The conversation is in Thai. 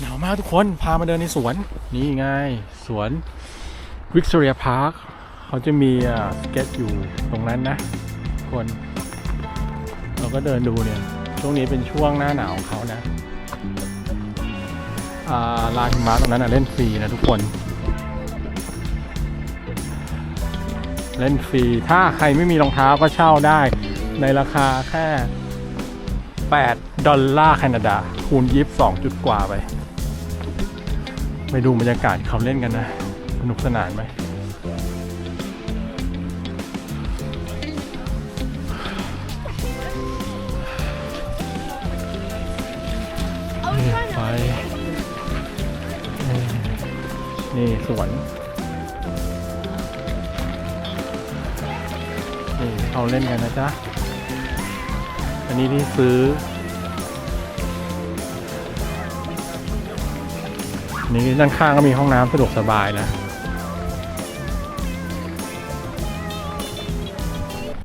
หนาวมากทุกคนพามาเดินในสวน นี่ไง สวนวิกตอเรียพาร์คเขาจะมีสเก็ตอยู่ตรงนั้นนะทุกคน เราก็เดินดูเนี่ย ช่วงนี้เป็นช่วงหน้าหนาวของเขานะอาลานหิมะตรงนั้นนะเล่นฟรีนะทุกคน เล่นฟรี ถ้าใครไม่มีรองเท้าก็เช่าได้ ในราคาแค่ 8 ดอลลาร์แคนาดา คูณยิบ2จุดกว่าไป ไปดูบรรยากาศเขาเล่นกันนะ สนุกสนานไหมนี่ไปนี่นี่สวน นี่เขาเล่นกันนะจ๊ะ อันนี้ที่ซื้อ นี่ด้านข้างก็มีห้องน้ำสะดวกสบายนะ